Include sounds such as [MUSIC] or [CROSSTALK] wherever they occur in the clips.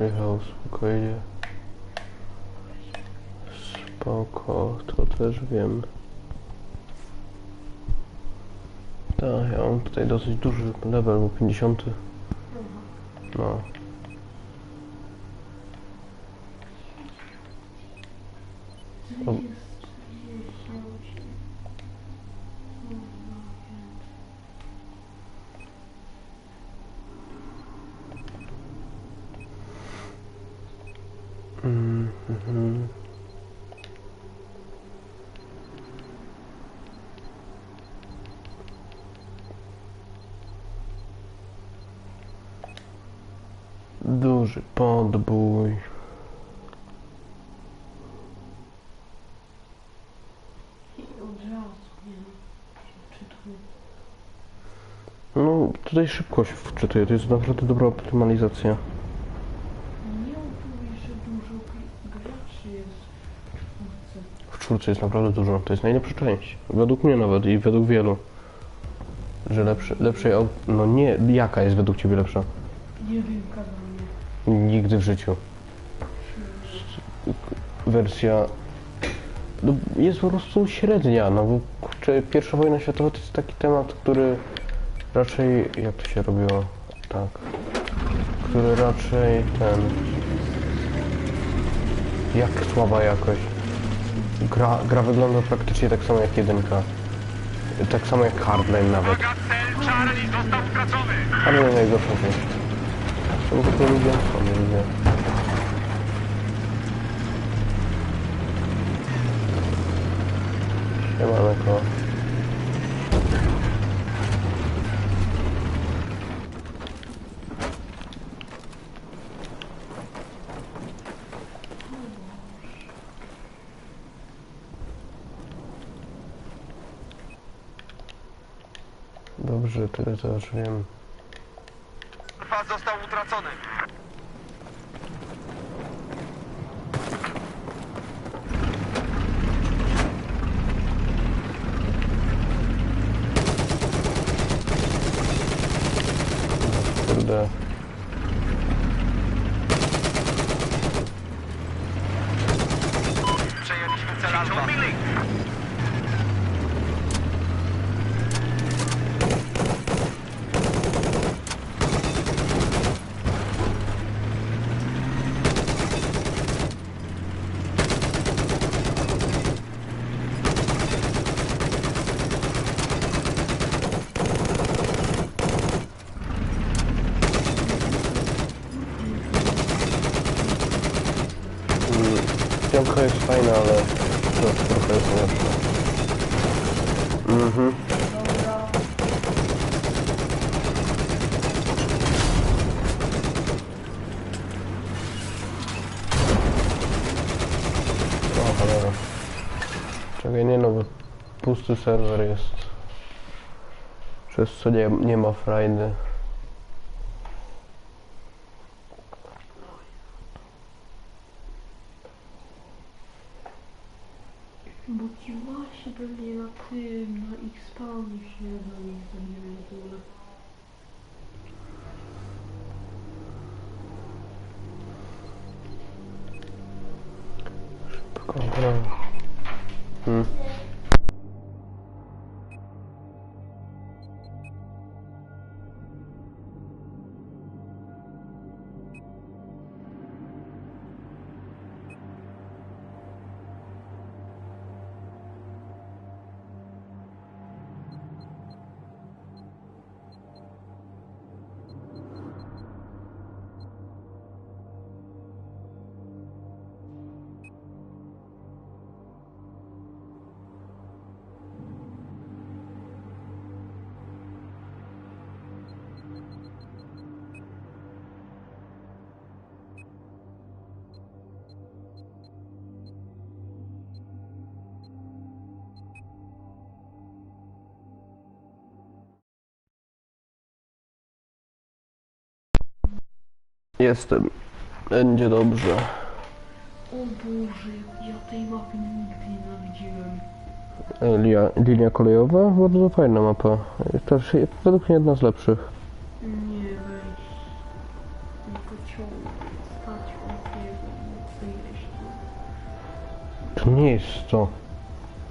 Michał, spokojnie. Spoko, to też wiem. Tak, ja mam tutaj dosyć duży level, bo 50. No. O. Mm, mhm. Duży podbój. No, tutaj szybko się wczytuje, to jest naprawdę dobra optymalizacja. Nie mówisz, że dużo gr- graczy jest w czwórce. W czwórce jest naprawdę dużo, to jest najlepsza część. Według mnie nawet i według wielu. Że lepszy, lepszej, no nie, jaka jest według Ciebie lepsza? Nie wiem. Nigdy w życiu. Wersja no, jest po prostu średnia, no bo kurczę, pierwsza wojna światowa to jest taki temat, który raczej, jak to się robiło, tak, który raczej ten, jak słaba jakość. Gra, gra wygląda praktycznie tak samo jak jedynka. Tak samo jak Hardline nawet. Ale nie najgorsza część. Czemu to lubię? To nie lubię. Siemaneko. Dobrze, tyle to już wiem. Utracony. Kurde. Przejęliśmy cel Alfa. Mm, Piątka jest fajna, ale to trochę jest lepsza. Mhm. Dobra. O, cholera. Czekaj, nie no, bo pusty serwer jest. Przez co nie, nie ma frajdy. Bo ci właśnie pewnie na tym, na ich spawnie siedzą i to nie wiem w. Jestem. Będzie dobrze. O Boże, ja tej mapy nigdy nie widziałem. Linia, linia kolejowa? Bardzo fajna mapa. Też według mnie jedna z lepszych. Nie weź. No Tylko ciągle stać on To nie jest to.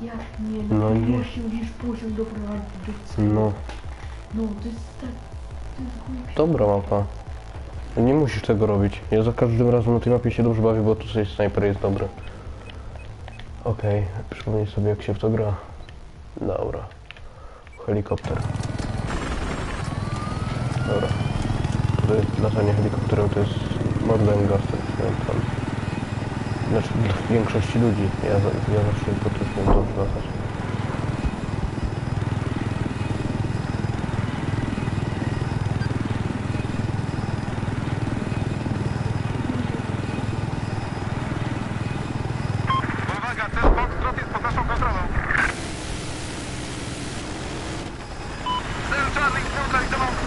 Jak nie? No, no nie. Musisz gdzieś poziom doprowadzić do celu. No. No, to jest tak... To jest Dobra mapa. Nie musisz tego robić. Ja za każdym razem na tej mapie się dobrze bawię, bo tutaj snajper jest dobry. Okej, przypomnij sobie jak się w to gra. Dobra. Helikopter. Dobra. To jest latanie helikopterem, to jest Modern Gaster. Znaczy dla większości ludzi. Ja, ja zawsze potrafiłem dobrze latać. Uwaga, cel Foxtrot jest pod naszą kontrolą. Cel Charlie zneutralizowany.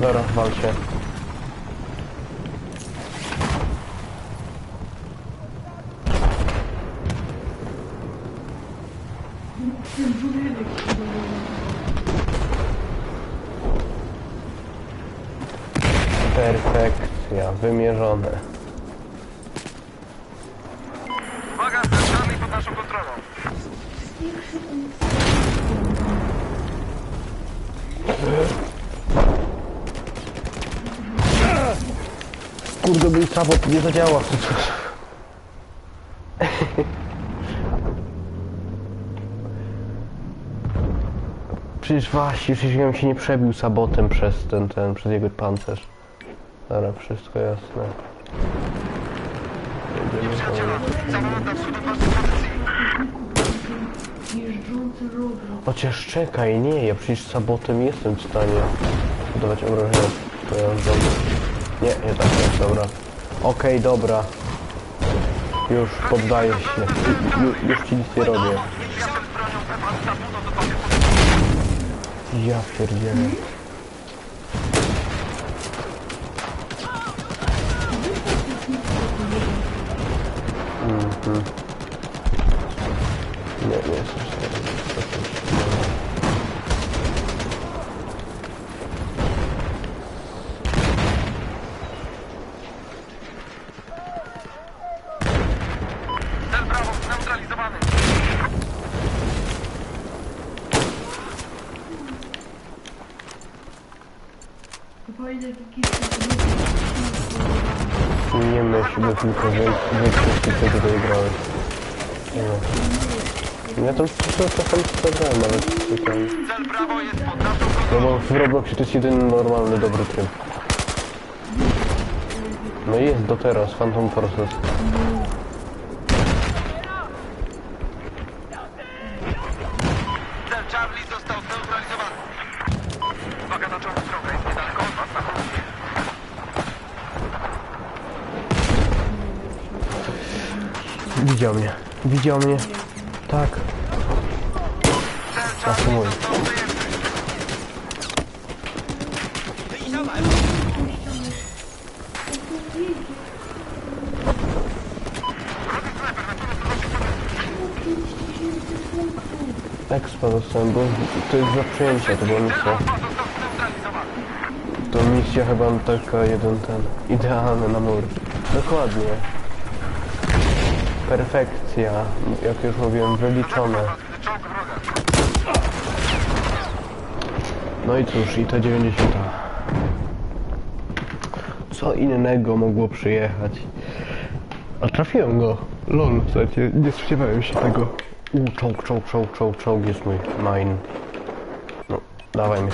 Dobra, walcie. Ten budynek się dowiedział. Perfekcja, wymierzone. Uwaga, Charlie pod naszą kontrolą. Kurde, mój sabot nie zadziała. Przecież właśnie, przecież ja bym się nie przebił sabotem przez ten, ten, przez jego pancerz. Dobra, wszystko jasne. Jedziemy robot. Chociaż czekaj, nie, ja przecież sabotem jestem w stanie zadawać obrażenia pojazdom. Nie, nie tak jest, dobra. Okej, dobra. Już poddaję się. Ju, już ci nic nie robię. Inicjatyw z Mhm. Nie, nie jestem w stanie. Cel Brawo zneutralizowany. To fajne jakieś Nie myśl, bo tylko większości tego doigrałeś. Nie. Ja to. Cel Brawo jest pod naszą No bo w Robloxie to jest jedyny normalny, dobry tryb. No i jest do teraz, Phantom Forces. Widział mnie. Widział mnie. Tak. Przejęty. Expa dostałem, bo to jest za przyjęcie, to była misja. To misja chyba taka jeden ten, idealny na mur. Dokładnie. Perfekcja, jak już mówiłem, wyliczone. No i cóż, i ta 90. Co innego mogło przyjechać? A trafiłem go. Lol, słuchajcie, nie spodziewałem się tego. U, czołg, czołg, czołg, czołg, czołg jest mój, mine. No, dawaj mnie.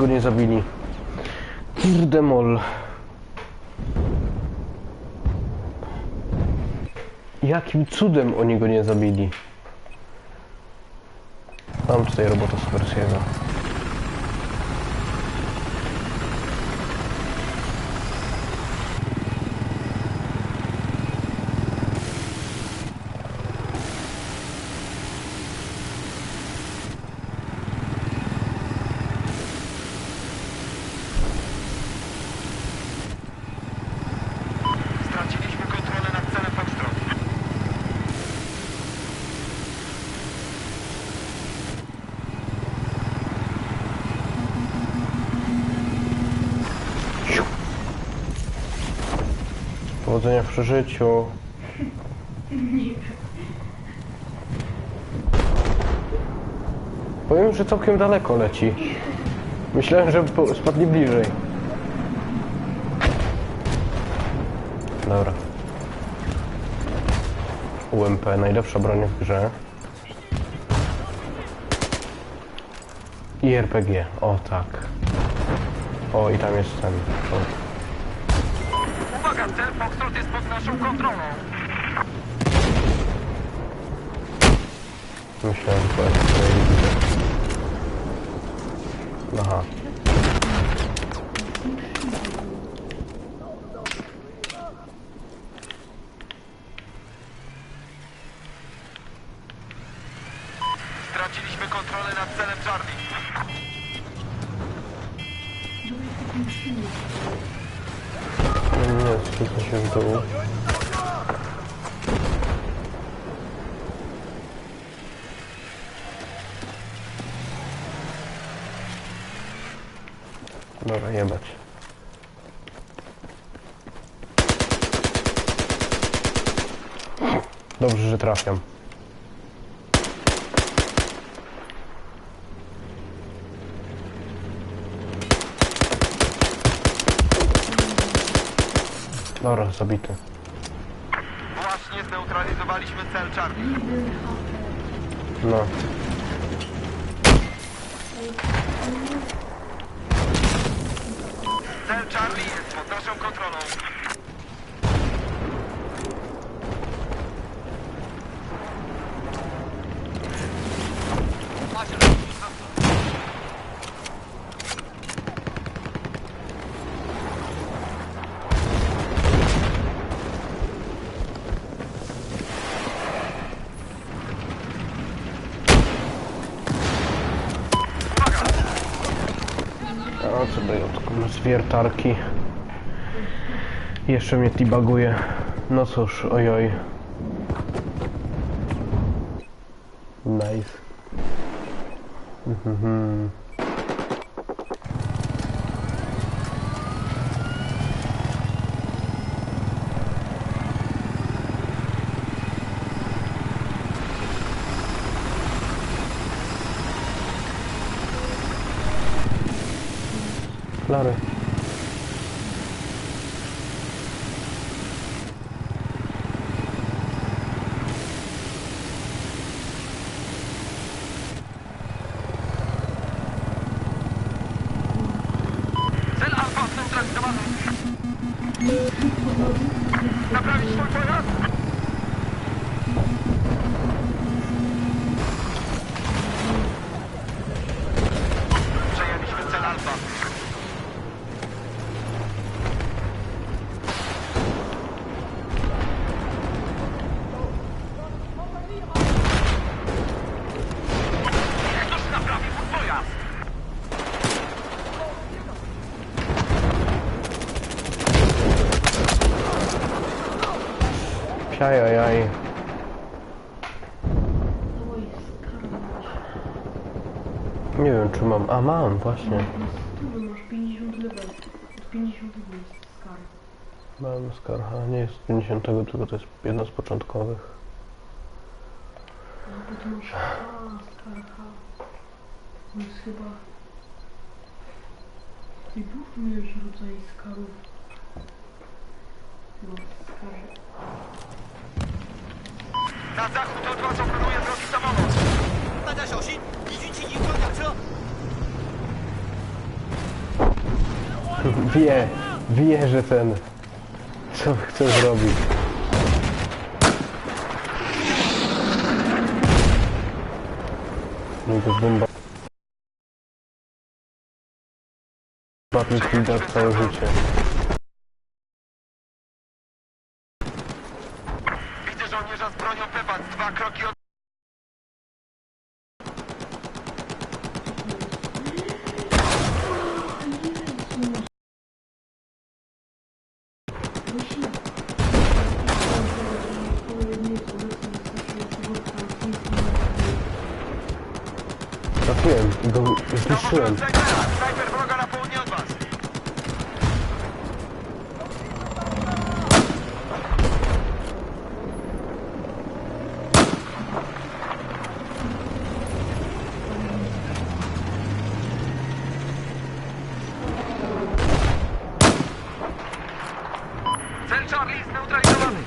Go nie zabili? Kurde mol. Jakim cudem oni go nie zabili? Mam tutaj robota subwersyjna. Straciliśmy Powodzenia w przeżyciu. Powiem, że całkiem daleko leci. Myślałem, że spadli bliżej. Dobra. UMP, najlepsza broń w grze. I RPG, o tak. O, i tam jest ten. O. Cel Foxtrot jest pod naszą kontrolą. Myślałem, że tutaj widzę. Aha. Straciliśmy kontrolę nad celem Charlie. Nie, nie, spójrzmy się w dół. Dobra, jebać. Dobrze, że trafiam. Dobra, zabity. Właśnie zneutralizowaliśmy cel Charlie. No. Cel Charlie jest pod naszą kontrolą. A co dają tylko wiertarki. Jeszcze mnie tibaguje. No cóż, ojoj. Nice. Mhm. Dobrze, dobrze, dobrze. Naprawić swój pojazd. A mam, właśnie. Tu masz 50 level. Od 50 jest skarb. Mam skarha. Nie jest z 50, tylko to jest jedna z początkowych. A potem masz A, skarha. To jest chyba... Ty był już rodzaj skarów. No, skarży. Na zachód od was operuje drogi samolot. 大家小心，敌军进行装甲车。 Wie, wie, że ten... Co chce zrobić. No i to bomba... Battlefield Dark całe życie. Trafiłem i go zniszczyłem. Snajpera! Snajper wroga na południe od was! Cel Charlie zneutralizowany!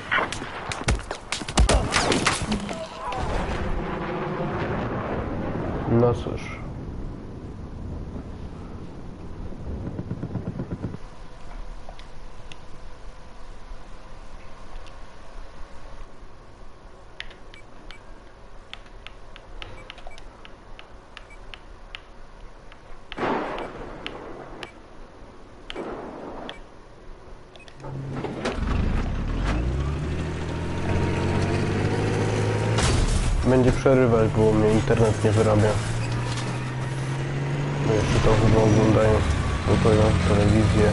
No cóż. Będzie przerywać, bo mnie internet nie wyrabia. No jeszcze to chyba oglądają spokojną telewizję.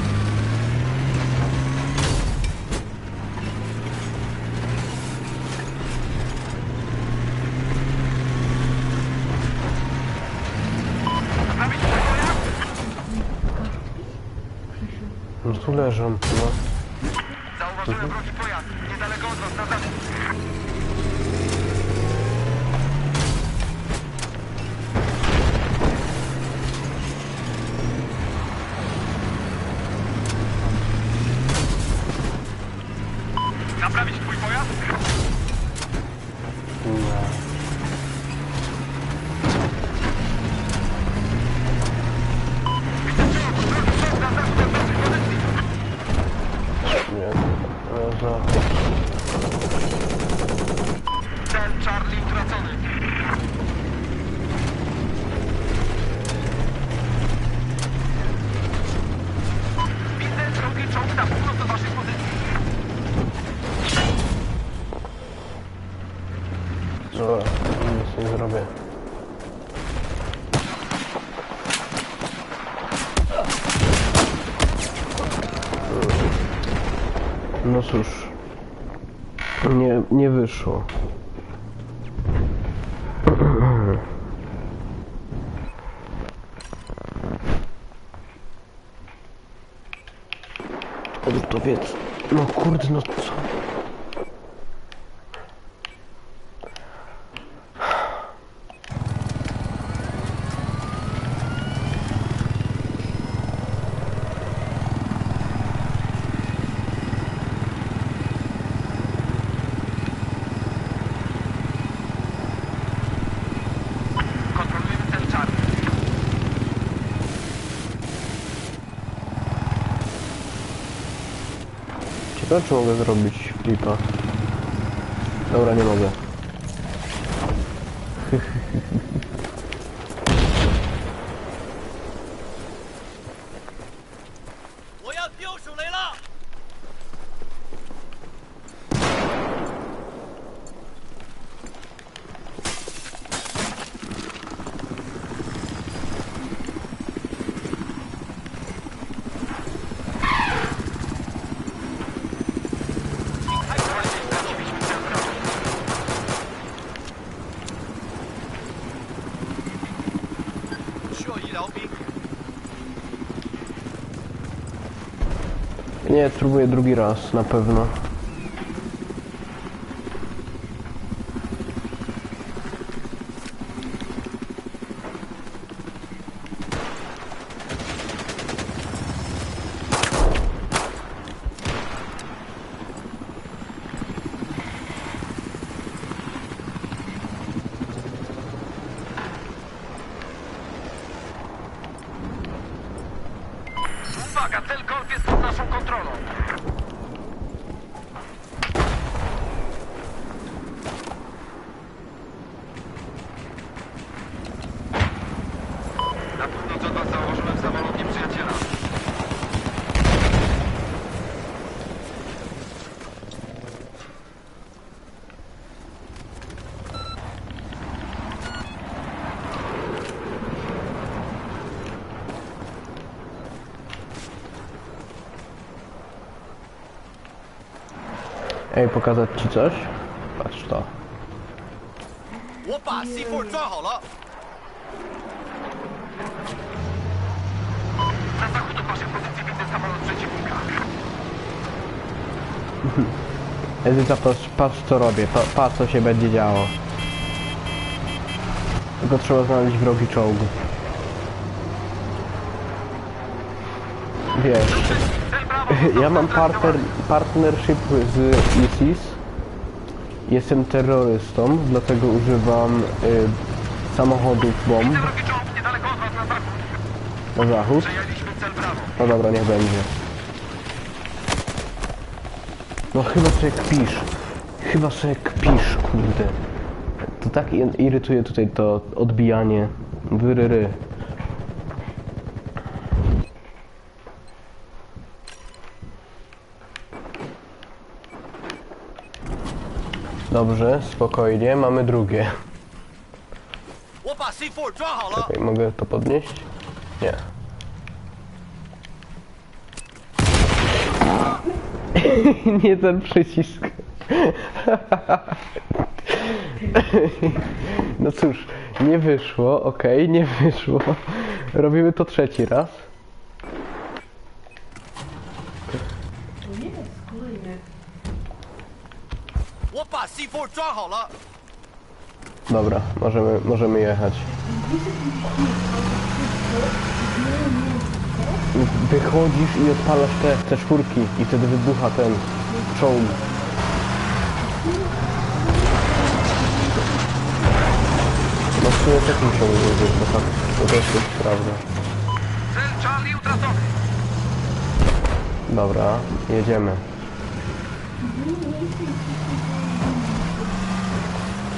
No tu leżą, no. Zauważyłem wrogi pojazd. Niedaleko od was, na zachód. Naprawić twój pojazd? no. Widzę czołg, wrogi czołg na zachód od naszej pozycji. Nie, no za... Cel Charlie utracony. Widzę wrogi czołg na północ od waszej pozycji. Dobra, nic nie zrobię. No cóż. Nie, nie wyszło. Odtowiedz. No kurde, no co? Kontrolujemy cel Charlie. Ciekawe czy mogę zrobić flipa. Dobra, nie mogę. [LAUGHS] Straciliśmy cel wrogi. Nie, spróbuję drugi raz, na pewno. Na północ od was założyłem samolot nieprzyjaciela. Ej, pokazać ci coś? Patrz to. 我把 C4 装好了。 Edyta, patrz, patrz co robię, pa, patrz co się będzie działo. Tylko trzeba znaleźć wrogi czołg. Wiesz, [LAUGHS] ja mam partner, partnership z ISIS. Jestem terrorystą, dlatego używam y, samochodów bomb na zachód. No dobra, niech będzie. No chyba sobie kpisz. Chyba sobie kpisz, kurde. To tak i- irytuje tutaj to odbijanie. Wyryry. Dobrze, spokojnie, mamy drugie. 我把 C4 装好了。 Czekaj, mogę to podnieść? Nie. [LAUGHS] nie ten przycisk. No cóż, nie wyszło, ok, nie wyszło. Robimy to trzeci raz. Dobra, możemy, możemy jechać. Wychodzisz i odpalasz te, te czwórki i wtedy wybucha ten czołg. No w sumie też muszę użyć, bo tak to też jest prawda. Cel Charlie utracony. Dobra, jedziemy.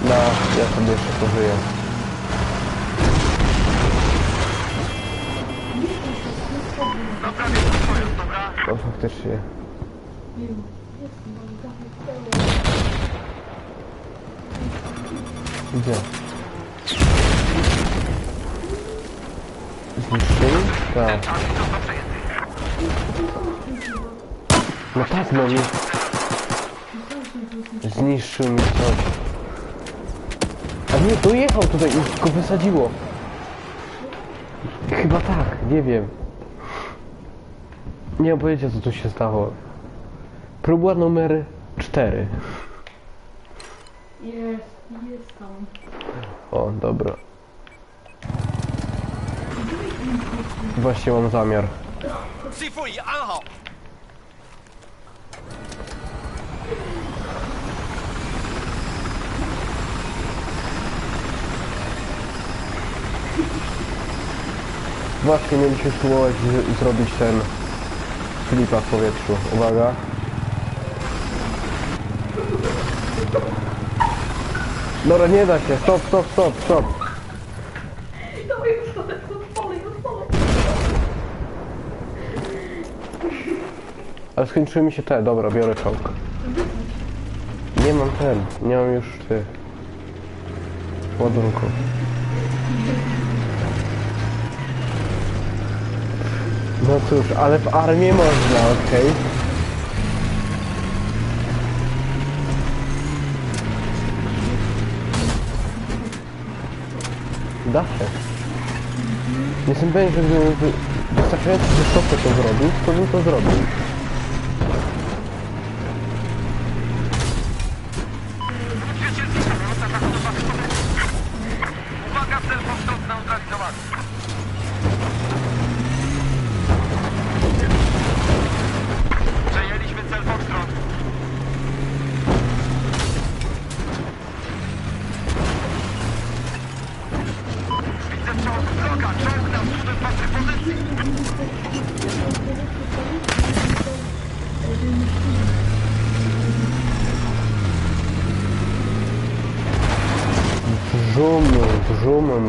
No, ja sobie jeszcze pożyję. Naprawię to swoją, dobra? No faktycznie. Gdzie? Zniszczyli? Tak. No tak, no mi zniszczył mi coś. A nie, dojechał tutaj i go wysadziło. Chyba tak, nie wiem. Nie mam pojęcia, co tu się stało. Próba numer 4. Jest, jest tam. O, dobra. Właśnie mam zamiar. Właśnie mieliśmy spróbować zrobić ten flipa w powietrzu. Uwaga. Dobra, nie da się. Stop, stop, stop, stop. Ale skończyły mi się te. Dobra, biorę czołg. Nie mam ten. Nie mam już tych ładunków. No cóż, ale w armię można, okej. Da się. Jestem pewien, że gdybym wy- wystarczająco wysoko to zrobił, to bym to zrobił. Przyjacielski samolot na zachód od waszych pozycji. Uwaga, cel Foxtrot zneutralizowany. Przejęliśmy cel Foxtrot. Widzę przestrzał z wroga. Czołg na wschód od waszej pozycji. Brzum, brzum,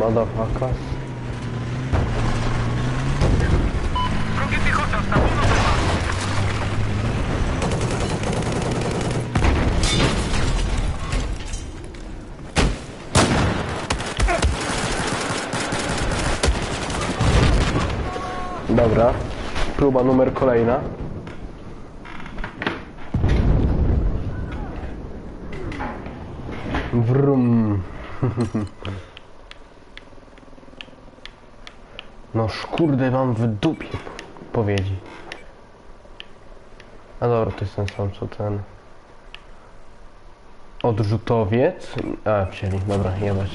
piechotacz na północ od was. Dobra. Próba numer kolejna. Wrum. [LAUGHS] No szkurde mam w dupie powiedzi. A dobra, to jest ten sam co ten. Odrzutowiec. A, wzięli. Dobra, jebać.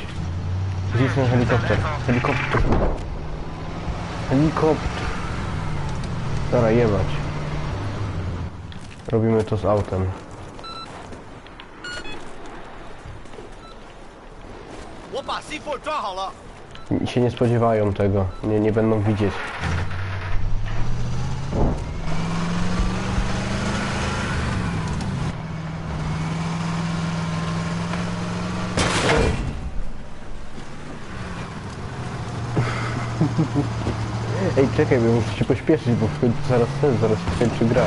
Gdzie jest ten helikopter? Helikopter. Helikopter. Dobra, jebać. Robimy to z autem. “我把 C4 抓好了。 I się nie spodziewają tego. Nie, nie będą widzieć. Ej, czekaj, bo muszę się pośpieszyć, bo w końcu zaraz sens, zaraz się skończy gra.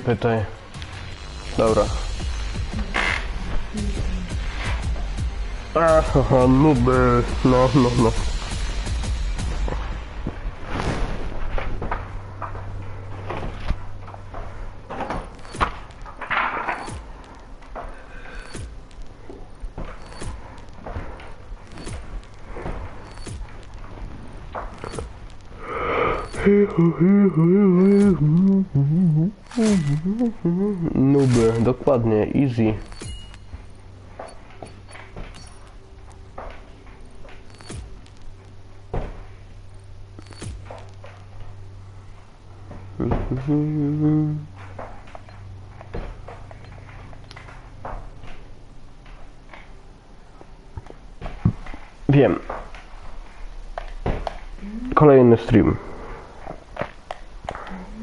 Pytaj. Dobra. Aha, nuby. No, no, no. Easy.